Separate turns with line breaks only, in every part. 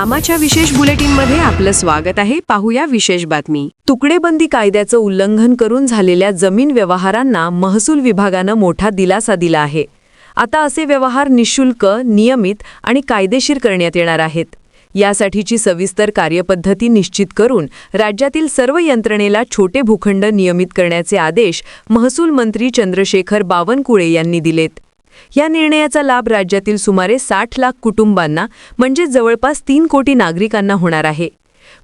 आमाच्या विशेष बुलेटिनमध्ये आपलं स्वागत आहे. पाहूया विशेष बातमी. तुकडेबंदी कायद्याचं उल्लंघन करून झालेल्या जमीन व्यवहारांना महसूल विभागानं मोठा दिलासा दिला आहे. आता असे व्यवहार निशुल्क नियमित आणि कायदेशीर करण्यात येणार आहेत. यासाठीची सविस्तर कार्यपद्धती निश्चित करून राज्यातील सर्व यंत्रणेला छोटे भूखंड नियमित करण्याचे आदेश महसूल मंत्री चंद्रशेखर बावनकुळे यांनी दिलेत. या निर्णयाचा लाभ राज्यातील सुमारे साठ लाख कुटुंबांना म्हणजे जवळपास तीन कोटी नागरिकांना होणार आहे.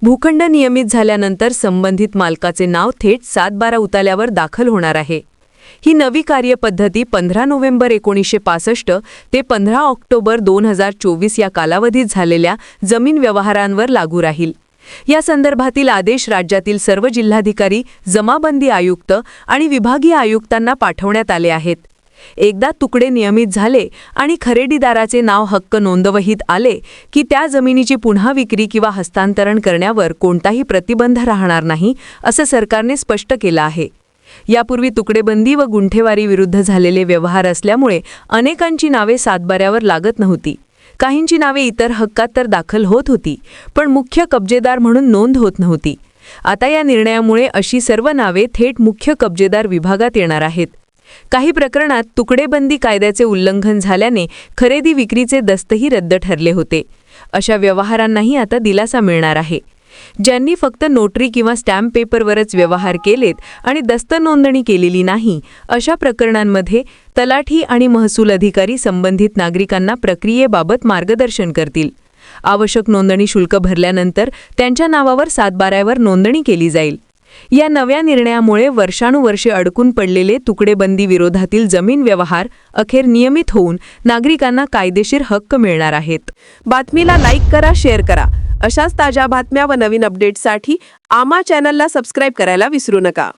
भूखंड नियमित झाल्यानंतर संबंधित मालकाचे नाव थेट सात बारा उताल्यावर दाखल होणार आहे. ही नवी कार्यपद्धती पंधरा नोव्हेंबर एकोणीसशे पासष्ट ते पंधरा ऑक्टोबर दोन हजार चोवीस या कालावधीत झालेल्या जमीन व्यवहारांवर लागू राहील. या संदर्भातील आदेश राज्यातील सर्व जिल्हाधिकारी जमाबंदी आयुक्त आणि विभागीय आयुक्तांना पाठवण्यात आले आहेत. एकदा तुकडे नियमित झाले आणि खरेदीदाराचे नाव हक्क नोंदवहीत आले की त्या जमिनीची पुन्हा विक्री किंवा हस्तांतरण करण्यावर कोणताही प्रतिबंध राहणार नाही असं सरकारने स्पष्ट केलं आहे. यापूर्वी तुकडेबंदी व गुंठेवारी विरुद्ध झालेले व्यवहार असल्यामुळे अनेकांची नावे सातबाऱ्यावर लागत नव्हती. काहींची नावे इतर हक्कात तर दाखल होत होती पण मुख्य कब्जेदार म्हणून नोंद होत नव्हती. आता या निर्णयामुळे अशी सर्व नावे थेट मुख्य कब्जेदार विभागात येणार आहेत. काही प्रकरणात तुकडेबंदी कायद्याचे उल्लंघन झाल्याने खरेदी विक्रीचे दस्तही रद्द ठरले होते. अशा व्यवहारांनाही आता दिलासा मिळणार आहे. ज्यांनी फक्त नोटरी किंवा स्टॅम्प पेपरवरच व्यवहार केलेत आणि दस्त नोंदणी केलेली नाही अशा प्रकरणांमध्ये तलाठी आणि महसूल अधिकारी संबंधित नागरिकांना प्रक्रियेबाबत मार्गदर्शन करतील. आवश्यक नोंदणी शुल्क भरल्यानंतर त्यांच्या नावावर सातबाऱ्यावर नोंदणी केली जाईल. या नव्या निर्णयामुळे वर्षानुवर्षे अडकून पडलेले तुकडेबंदी विरोधातील जमीन व्यवहार अखेर नियमित होऊन नागरिकांना कायदेशीर हक्क मिळणार आहेत.
बातमीला लाईक करा शेअर करा. अशाच ताज्या बातम्या व नवीन अपडेट्ससाठी आमा चॅनलला सबस्क्राईब करायला विसरू नका.